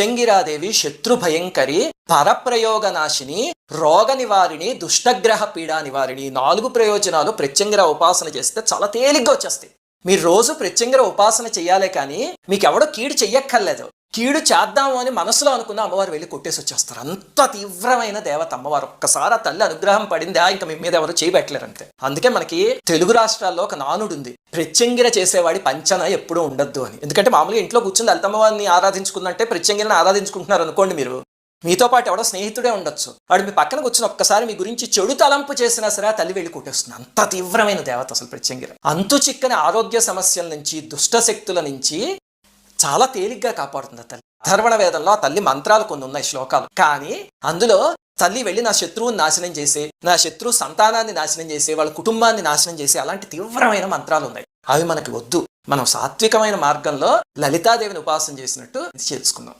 చెంగిరాదేవి శత్రు భయంకరి పరప్రయోగ నాశిని రోగ నివారిణి దుష్టగ్రహ పీడా నివారిణి నాలుగు ప్రయోజనాలు ప్రత్యంగిర ఉపాసన చేస్తే చాలా తేలిగ్గా వచ్చేస్తాయి. మీరు రోజు ప్రత్యంగిర ఉపాసన చేయాలే కానీ మీకు ఎవడో కీడు చెయ్యక్కర్లేదు. కీడు చేద్దాము అని మనసులో అనుకున్న అమ్మవారు వెళ్ళి కొట్టేసి వచ్చేస్తారు. అంత తీవ్రమైన దేవత అమ్మవారు. ఒక్కసారి ఆ తల్లి అనుగ్రహం పడిందా? ఇంకా మీ మీద ఎవరు చేయబెట్టలేరు అంతే. అందుకే మనకి తెలుగు రాష్ట్రాల్లో ఒక నానుడు ఉంది. ప్రత్యంగిర చేసేవాడి పంచన ఎప్పుడూ ఉండొద్దు అని. ఎందుకంటే మామూలుగా ఇంట్లో కూర్చుని లలితమ్మవారిని ఆరాధించుకుందంటే ప్రత్యంగిరని ఆరాధించుకుంటున్నారు అనుకోండి మీరు. మీతో పాటు ఎవడో స్నేహితుడే ఉండొచ్చు. వాడు మీ పక్కన కూర్చుని ఒక్కసారి మీ గురించి చెడు తలంపు చేసినా సరే ఆ తల్లి వెళ్ళి కొట్టేస్తుంది. అంత తీవ్రమైన దేవత అసలు ప్రత్యంగిర. అంతు చిక్కని ఆరోగ్య సమస్యల నుంచి దుష్ట శక్తుల నుంచి చాలా తేలిగ్గా కాపాడుతుంది తల్లి. అథర్వణ వేదంలో ఆ తల్లి మంత్రాలు కొన్ని ఉన్నాయి శ్లోకాలు. కానీ అందులో తల్లి వెళ్ళి నా శత్రువుని నాశనం చేసి నా శత్రువు సంతానాన్ని నాశనం చేసి వాళ్ళ కుటుంబాన్ని నాశనం చేసి అలాంటి తీవ్రమైన మంత్రాలు ఉన్నాయి. అవి మనకి వద్దు. మనం సాత్వికమైన మార్గంలో లలితాదేవిని ఉపాసన చేసినట్టు చేసుకుందాం.